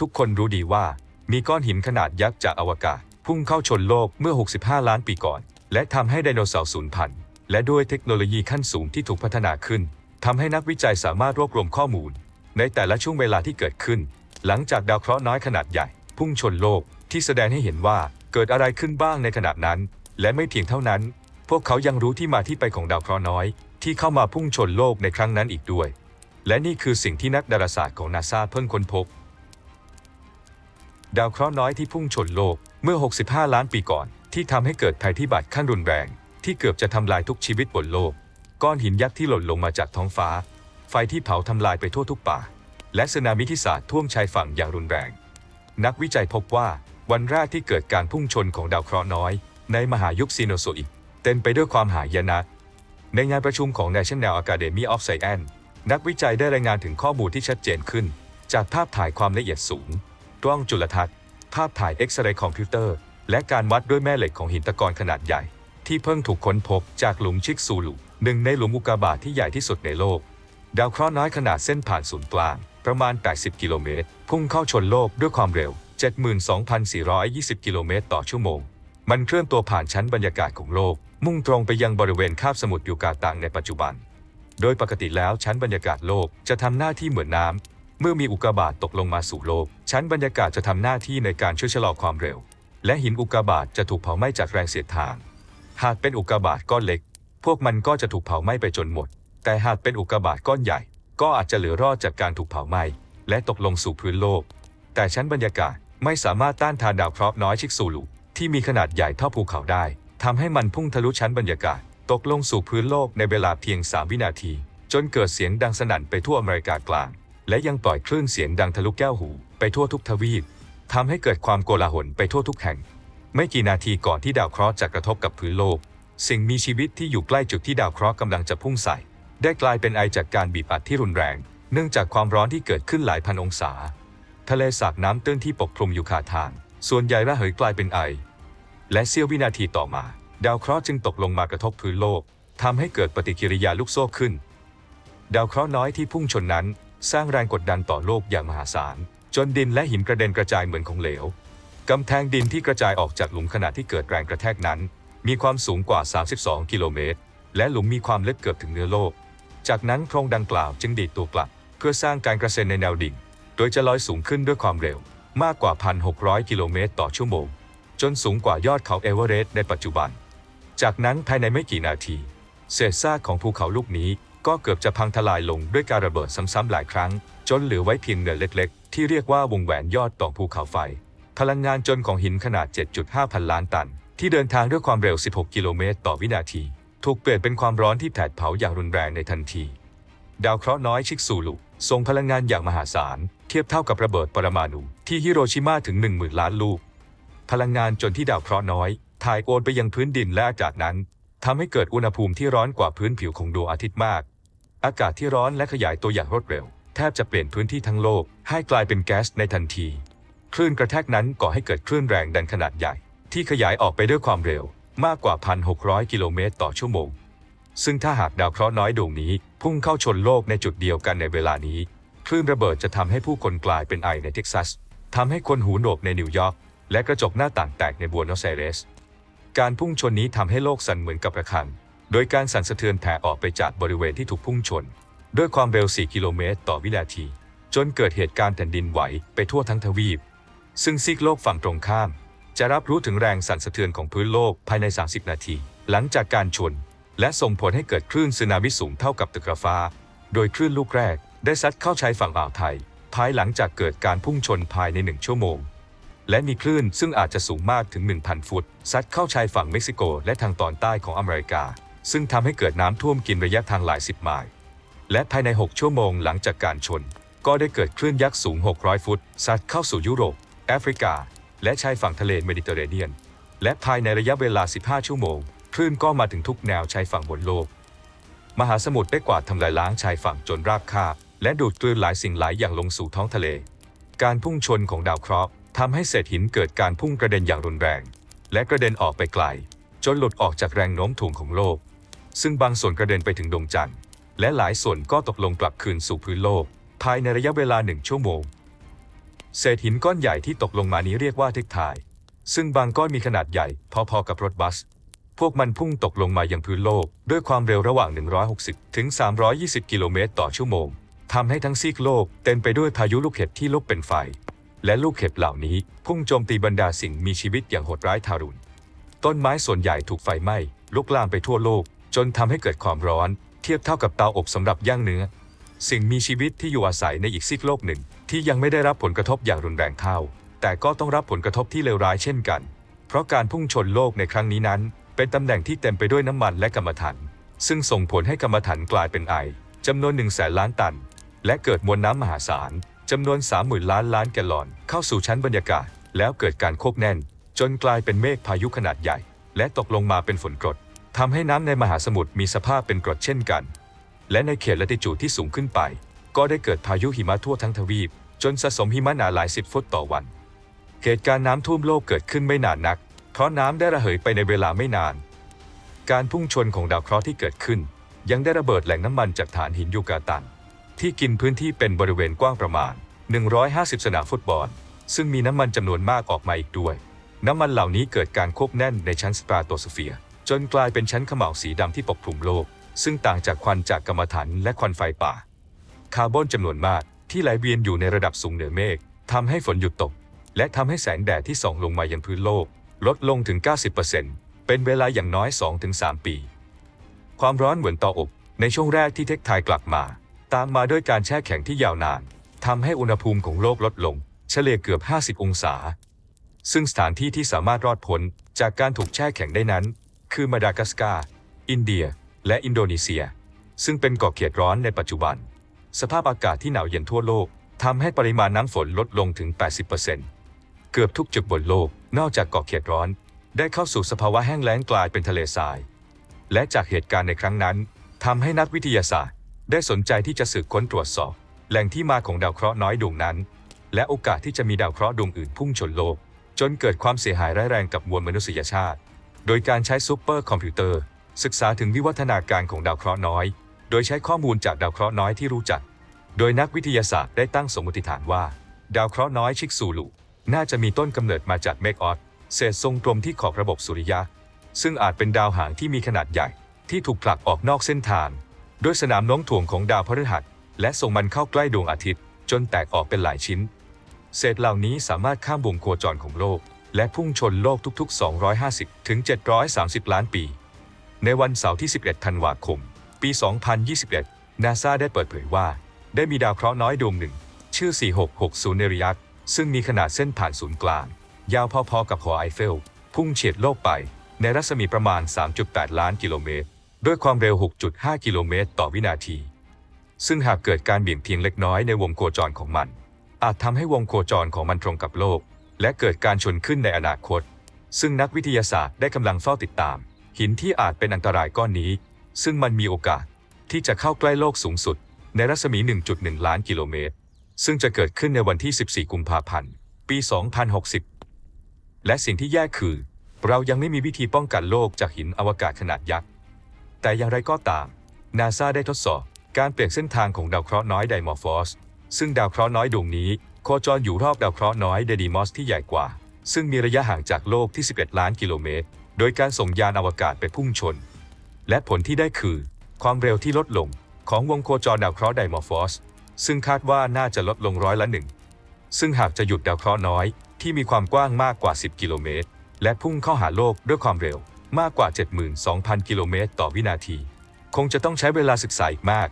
ทุกคนรู้ดีว่า มีก้อนหินขนาดยักษ์จากอวกาศ พุ่งเข้าชนโลกเมื่อ 65 ล้านปีก่อน และทำให้ไดโนเสาร์สูญพันธุ์ และด้วยเทคโนโลยีขั้นสูงที่ถูกพัฒนาขึ้นทำให้นักวิจัยสามารถรวบรวมข้อมูล ในแต่ละช่วงเวลาที่เกิดขึ้น หลังจากดาวเคราะห์น้อยขนาดใหญ่ พุ่งชนโลกที่แสดงให้เห็นว่าเกิดอะไรขึ้นบ้างในขณะนั้น และไม่เพียงเท่านั้น พวกเขายังรู้ที่มาที่ไปของดาวเคราะห์น้อย ที่เข้ามาพุ่งชนโลกในครั้งนั้นอีกด้วย และนี่คือสิ่งที่นักดาราศาสตร์ของนาซาเพิ่งค้นพบ ดาวเคราะห์น้อยที่พุ่งชนโลกเมื่อ 65 ล้านปีก่อน ที่ทำให้เกิดภัยพิบัติขั้นรุนแรง ที่เกือบจะทำลายทุกชีวิตบนโลก ก้อนหินยักษ์ที่หล่นลงมาจากท้องฟ้า ไฟที่เผาทำลายไปทั่วทุกป่า และสึนามิที่สาดท่วมชายฝั่งอย่างรุนแรง นักวิจัยพบว่าวันแรกที่เกิดการพุ่งชนของดาวเคราะห์น้อย ในมหายุคซีโนโซอิกเต็มไปด้วยความหายนะ ในงานประชุมของ National Academy of Science นักวิจัยได้รายงานถึงข้อมูลที่ชัดเจนขึ้น จากภาพถ่ายความละเอียดสูง กล้องจุลทรรศน์ ภาพถ่ายเอ็กซเรย์คอมพิวเตอร์ และการวัดด้วยแม่เหล็กของหินตะกอนขนาดใหญ่ ที่เพิ่งถูกค้นพบจากหลุมชิกซูลุหนึ่งในหลุมอุกาบาตที่ใหญ่ที่สุดในโลก ดาวเคราะห์น้อยขนาดเส้นผ่านศูนย์กลาง ประมาณ 80 กิโลเมตร พุ่งเข้าชนโลกด้วยความเร็ว 72,420 กิโลเมตรต่อชั่วโมง มันเคลื่อนตัวผ่านชั้นบรรยากาศของโลก มุ่งตรงไปยังบริเวณคาบสมุทรยูกาตังในปัจจุบัน โดยปกติแล้วชั้นบรรยากาศโลกจะทำหน้าที่เหมือนน้ำ เมื่อมีอุกกาบาตตกลงมาสู่โลก ชั้นบรรยากาศจะทำหน้าที่ในการช่วยชะลอความเร็ว และหินอุกกาบาตจะถูกเผาไหม้จากแรงเสียดทาน หากเป็นอุกกาบาตก้อนเล็ก พวกมันก็จะถูกเผาไหม้ไปจนหมด แต่หากเป็นอุกกาบาตก้อนใหญ่ ก็อาจจะเหลือรอดจากการถูกเผาไหม้และตกลงสู่พื้นโลก แต่ชั้นบรรยากาศไม่สามารถต้านทานดาวเคราะห์น้อยชิกซูลุที่มีขนาดใหญ่เท่าภูเขาได้ทำให้มันพุ่งทะลุชั้นบรรยากาศ ตกลงสู่พื้นโลกในเวลาเพียง 3 วินาที จนเกิดเสียงดังสนั่นไปทั่วอเมริกากลาง และยังปล่อยคลื่นเสียงดังทะลุแก้วหูไปทั่วทุกทวีปทำให้เกิดความโกลาหลไปทั่วทุกแห่ง ไม่กี่นาทีก่อนที่ดาวเคราะห์จะกระทบกับพื้นโลก สิ่งมีชีวิตที่อยู่ใกล้จุดที่ดาวเคราะห์กำลังจะพุ่งใส่ ได้กลายเป็นไอจากการบีบอัดที่รุนแรง เนื่องจากความร้อนที่เกิดขึ้นหลายพันองศา ทะเลสาบน้ำตื้นที่ปกคลุมอยู่ขาทาง ส่วนใหญ่ระเหยกลายเป็นไอ และเสี้ยววินาทีต่อมา ดาวเคราะห์จึงตกลงมากระทบพื้นโลกทำให้เกิดปฏิกิริยาลูกโซ่ขึ้น ดาวเคราะห์น้อยที่พุ่งชนนั้น สร้างแรงกดดันต่อโลกอย่างมหาศาล จนดินและหินกระเด็นกระจายเหมือนของเหลว กำแพงดินที่กระจายออกจากหลุมขณะที่เกิดแรงกระแทกนั้น มีความสูงกว่า 32 กิโลเมตร และหลุมมีความลึกเกือบถึงเนื้อโลก จากนั้นโพรงดังกล่าวจึงดีดตัวกลับ เพื่อสร้างการกระเซ็นในแนวดิ่ง โดยจะลอยสูงขึ้นด้วยความเร็ว มากกว่า 1,600 กิโลเมตรต่อชั่วโมง จนสูงกว่ายอดเขาเอเวอเรสต์ในปัจจุบัน จากนั้นภายในไม่กี่นาที เศษซากของภูเขาลูกนี้ ก็เกือบจะพังทลายลงด้วยการระเบิดซ้ำๆหลายครั้ง จนเหลือไว้เพียงเนินเล็กๆ ที่เรียกว่าวงแหวนยอดต่อภูเขาไฟ พลังงานจนของหินขนาด 7.5 พันล้านตัน ที่เดินทางด้วยความเร็ว 16 กิโลเมตรต่อวินาที ถูกเปลี่ยนเป็นความร้อนที่แผดเผาอย่างรุนแรงในทันที ดาวเคราะห์น้อยชิกซูลุส่งพลังงานอย่างมหาศาล เทียบเท่ากับระเบิดปรมาณูที่ฮิโรชิมาถึง 10,000 ล้านลูก พลังงานจนที่ดาวเคราะห์น้อย ถ่ายโอนไปยังพื้นดินและอากาศนั้นทำให้เกิดอุณหภูมิที่ร้อนกว่าพื้นผิวของดวงอาทิตย์มาก อากาศที่ร้อนและขยายตัวอย่างรวดเร็ว แทบจะเปลี่ยนพื้นที่ทั้งโลก ให้กลายเป็นแก๊สในทันที คลื่นกระแทกนั้นก่อให้เกิดคลื่นแรงดันขนาดใหญ่ ที่ขยายออกไปด้วยความเร็วมากกว่า 1,600 กิโลเมตรต่อชั่วโมง ซึ่งถ้าหากดาวเคราะห์น้อยดวงนี้ พุ่งเข้าชนโลกในจุดเดียวกันในเวลานี้ คลื่นระเบิดจะทำให้ผู้คนกลายเป็นไอในเท็กซัสทำให้คนหูหนวกในนิวยอร์กและกระจกหน้าต่างแตกในบัวโนอสไอเรส การพุ่งชนนี้ทำให้โลกสั่นเหมือนกับระฆัง โดยการสั่นสะเทือนแผ่ออกไปจากบริเวณที่ถูกพุ่งชน ด้วยความเร็ว 4 กิโลเมตรต่อวินาที จนเกิดเหตุการณ์แผ่นดินไหวไปทั่วทั้งทวีป ซึ่งซีกโลกฝั่งตรงข้าม จะรับรู้ถึงแรงสั่นสะเทือนของพื้นโลกภายใน 30 นาที หลังจากการชน และส่งผลให้เกิดคลื่นสึนามิสูงเท่ากับตึกระฟ้า โดยคลื่นลูกแรกได้ซัดเข้าชายฝั่งอ่าวไทย ภายหลังจากเกิดการพุ่งชนภายในหนึ่งชั่วโมง และมีคลื่นซึ่งอาจจะสูงมากถึง 1,000 ฟุต ซัดเข้าชายฝั่งเม็กซิโก และทางตอนใต้ของอเมริกา ซึ่งทำให้เกิดน้ำท่วมกินระยะทางหลายสิบไมล์ และภายใน 6 ชั่วโมงหลังจากการชน ก็ได้เกิดคลื่นยักษ์สูง 600 ฟุตซัดเข้าสู่ยุโรป แอฟริกา และชายฝั่งทะเลเมดิเตอร์เรเนียน และภายในระยะเวลา 15 ชั่วโมง คลื่นก็มาถึงทุกแนวชายฝั่งบนโลก มหาสมุทรได้กวาดทำลายล้างชายฝั่งจนราบคาบ และดูดกลืนหลายสิ่งหลายอย่างลงสู่ท้องทะเล การพุ่งชนของดาวเคราะห์ทำให้เศษหินเกิดการพุ่งกระเด็นอย่างรุนแรง และกระเด็นออกไปไกล จนหลุดออกจากแรงโน้มถ่วงของโลก ซึ่งบางส่วนกระเด็นไปถึงดวงจันทร์ และหลายส่วนก็ตกลงกลับคืนสู่พื้นโลก ภายในระยะเวลาหนึ่งชั่วโมง เศษหินก้อนใหญ่ที่ตกลงมานี้เรียกว่าทคไทาย ซึ่งบางก้อนมีขนาดใหญ่พอๆกับรถบัส พวกมันพุ่งตกลงมายังพื้นโลก ด้วยความเร็วระหว่าง 160 ถึง 320 กิโลเมตรต่อชั่วโมงทำให้ทั้งซีกโลกเต็มไปด้วยพายุลูกเห็บที่ลุกเป็นไฟ และลูกเห็บเหล่านี้พุ่งโจมตีบรรดาสิ่งมีชีวิตอย่างโหดร้ายทารุณ ต้นไม้ส่วนใหญ่ถูกไฟไหม้ลุกลามไปทั่วโลก จนทำให้เกิดความร้อน เทียบเท่ากับเตาอบสำหรับย่างเนื้อ สิ่งมีชีวิตที่อยู่อาศัยในอีกซีกโลกหนึ่ง ที่ยังไม่ได้รับผลกระทบอย่างรุนแรงเท่า แต่ก็ต้องรับผลกระทบที่เลวร้ายเช่นกัน เพราะการพุ่งชนโลกในครั้งนี้นั้น เป็นตำแหน่งที่เต็มไปด้วยน้ำมันและกรรมฐานซึ่งส่งผลให้กรรมฐานกลายเป็นไอจำนวน1นึ่งแสนล้านตัน และเกิดมวลน้ำมหาศาลจำนวน 3 0,000 ล้านล้านแกลลอน เข้าสู่ชั้นบรรยากาศ แล้วเกิดการโคกแน่น จนกลายเป็นเมฆพายุขนาดใหญ่ และตกลงมาเป็นฝนกรด ทำให้น้ำในมหาสมุทรมีสภาพเป็นกรดเช่นกัน และในเขตละติจูดที่สูงขึ้นไป ก็ได้เกิดพายุหิมะทั่วทั้งทวีป จนสะสมหิมะหนาหลายสิบฟุตต่อวัน เหตุการณ์น้ำท่วมโลกเกิดขึ้นไม่นานนัก เพราะน้ำได้ระเหยไปในเวลาไม่นาน การพุ่งชนของดาวเคราะห์ที่เกิดขึ้น ยังได้ระเบิดแหล่งน้ำมันจากฐานหินยูกาตัน ที่กินพื้นที่เป็นบริเวณกว้างประมาณ 150 สนามฟุตบอล ซึ่งมีน้ำมันจำนวนมากออกมาอีกด้วย น้ำมันเหล่านี้เกิดการควบแน่นในชั้นสตราโตสเฟียร์ จนกลายเป็นชั้นขม่าวสีดำที่ปกคลุมโลก ซึ่งต่างจากควันจากกรรมฐานและควันไฟป่า คาร์บอนจำนวนมากที่ไหลเวียนอยู่ในระดับสูงเหนือเมฆทำให้ฝนหยุดตก และทำให้แสงแดดที่ส่องลงมายังพื้นโลก ลดลงถึง 90%เป็นเวลาอย่างน้อย 2-3 ปี ความร้อนเหมือนเตาอบ ในช่วงแรกที่เทคไทยกลับมา ตามมาด้วยการแช่แข็งที่ยาวนานทำให้อุณหภูมิของโลกลดลง เฉลี่ยเกือบ 50 องศา ซึ่งสถานที่ที่สามารถรอดพ้นจากการถูกแช่แข็งได้นั้น คือมาดากัสการ์อินเดีย และอินโดนีเซีย ซึ่งเป็นเกาะเขตร้อนในปัจจุบัน สภาพอากาศที่หนาวเย็นทั่วโลกทำให้ปริมาณน้ำฝนลดลงถึง 80%เกือบทุกจุดบนโลก นอกจากเกาะเขตร้อน ได้เข้าสู่สภาวะแห้งแล้งกลายเป็นทะเลทราย และจากเหตุการณ์ในครั้งนั้นทำให้นักวิทยาศาสตร์ ได้สนใจที่จะสืบค้นตรวจสอบ แหล่งที่มาของดาวเคราะห์น้อยดวงนั้น และโอกาสที่จะมีดาวเคราะห์ดวงอื่นพุ่งชนโลก จนเกิดความเสียหายร้ายแรงกับมวลมนุษยชาติ โดยการใช้ซูเปอร์คอมพิวเตอร์ ศึกษาถึงวิวัฒนาการของดาวเคราะห์น้อย โดยใช้ข้อมูลจากดาวเคราะห์น้อยที่รู้จัก โดยนักวิทยาศาสตร์ได้ตั้งสมมติฐานว่า ดาวเคราะห์น้อยชิกซูลุน่าจะมีต้นกำเนิดมาจากเมฆออสเศษทรงกลมที่ขอบระบบสุริยะ ซึ่งอาจเป็นดาวหางที่มีขนาดใหญ่ ที่ถูกผลักออกนอกเส้นทางด้วยสนามโน้มถ่วงของดาวพฤหัส และส่งมันเข้าใกล้ดวงอาทิตย์ จนแตกออกเป็นหลายชิ้น เศษเหล่านี้สามารถข้ามวงโคจรของโลก และพุ่งชนโลกทุกๆ 250 ถึง 730 ล้านปี ในวันเสาร์ที่ 11 ธันวาคม ปี 2021 นาซาได้เปิดเผยว่า ได้มีดาวเคราะห์น้อยดวงหนึ่ง ชื่อ 4660 เนริยักซึ่งมีขนาดเส้นผ่านศูนย์กลาง ยาวพอๆกับหอไอเฟล พุ่งเฉียดโลกไป ในรัศมีประมาณ 3.8 ล้านกิโลเมตร ด้วยความเร็ว 6.5 กิโลเมตรต่อวินาที ซึ่งหากเกิดการเบี่ยงเพียงเล็กน้อยในวงโคจรของมัน อาจทำให้วงโคจรของมันตรงกับโลก และเกิดการชนขึ้นในอนาคต ซึ่งนักวิทยาศาสตร์ได้กำลังเฝ้าติดตาม หินที่อาจเป็นอันตรายก้อนนี้ ซึ่งมันมีโอกาสที่จะเข้าใกล้โลกสูงสุด ในรัศมี 1.1 ล้านกิโลเมตร ซึ่งจะเกิดขึ้นในวันที่ 14 กุมภาพันธ์ ปี 2060 และสิ่งที่แย่คือ เรายังไม่มีวิธีป้องกันโลกจากหินอวกาศขนาดยักษ์ แต่อย่างไรก็ตาม นาซาได้ทดสอบการเปลี่ยนเส้นทางของดาวเคราะห์น้อยไดมอร์ฟอส ซึ่งดาวเคราะห์น้อยดวงนี้ โคจรอยู่รอบดาวเคราะห์น้อยเดดีมอสที่ใหญ่กว่า ซึ่งมีระยะห่างจากโลกที่ 11 ล้านกิโลเมตร โดยการส่งยานอวกาศไปพุ่งชน และผลที่ได้คือ ความเร็วที่ลดลงของวงโคจรดาวเคราะห์ไดมอร์ฟอส ซึ่งคาดว่าน่าจะลดลงร้อยละหนึ่ง ซึ่งหากจะหยุดดาวเคราะห์น้อยที่มีความกว้างมากกว่า 10 กิโลเมตร และพุ่งเข้าหาโลกด้วยความเร็วมากกว่า 72,000 กิโลเมตรต่อวินาที คงจะต้องใช้เวลาศึกษาอีกมาก